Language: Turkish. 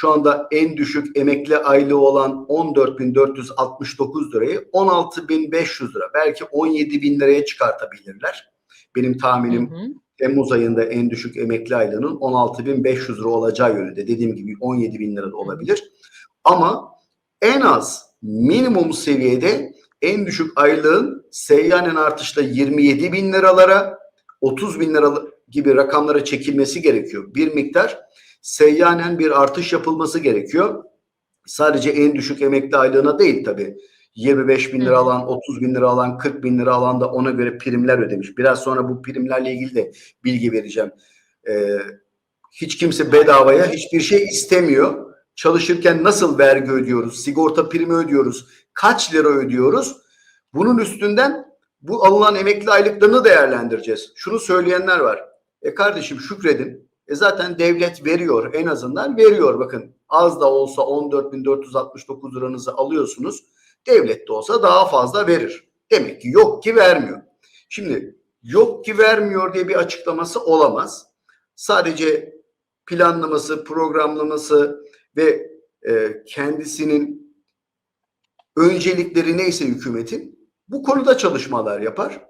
şu anda en düşük emekli aylığı olan 14.469 lirayı 16.500 lira belki 17.000 liraya çıkartabilirler. Benim tahminim Hı hı. Temmuz ayında en düşük emekli aylığının 16.500 lira olacağı yönünde. Dediğim gibi 17.000 lira da olabilir. Ama en az minimum seviyede en düşük aylığın seyyanen artışla 27 bin liralara 30 bin lira gibi rakamlara çekilmesi gerekiyor. Bir miktar seyyanen bir artış yapılması gerekiyor. Sadece en düşük emekli aylığına değil tabii. 25 bin lira alan, 30 bin lira alan, 40 bin lira alan da ona göre primler ödemiş. Biraz sonra bu primlerle ilgili de bilgi vereceğim. Ee, hiç kimse bedavaya hiçbir şey istemiyor. Çalışırken nasıl vergi ödüyoruz, sigorta primi ödüyoruz, kaç lira ödüyoruz? Bunun üstünden bu alınan emekli aylıklarını değerlendireceğiz. Şunu söyleyenler var. E kardeşim şükredin. E zaten devlet veriyor en azından veriyor. Bakın az da olsa 14.469 liranızı alıyorsunuz. Devlet de olsa daha fazla verir. Demek ki yok ki vermiyor. Şimdi yok ki vermiyor diye bir açıklaması olamaz. Sadece planlaması, programlaması ve e, kendisinin öncelikleri neyse hükümetin bu konuda çalışmalar yapar.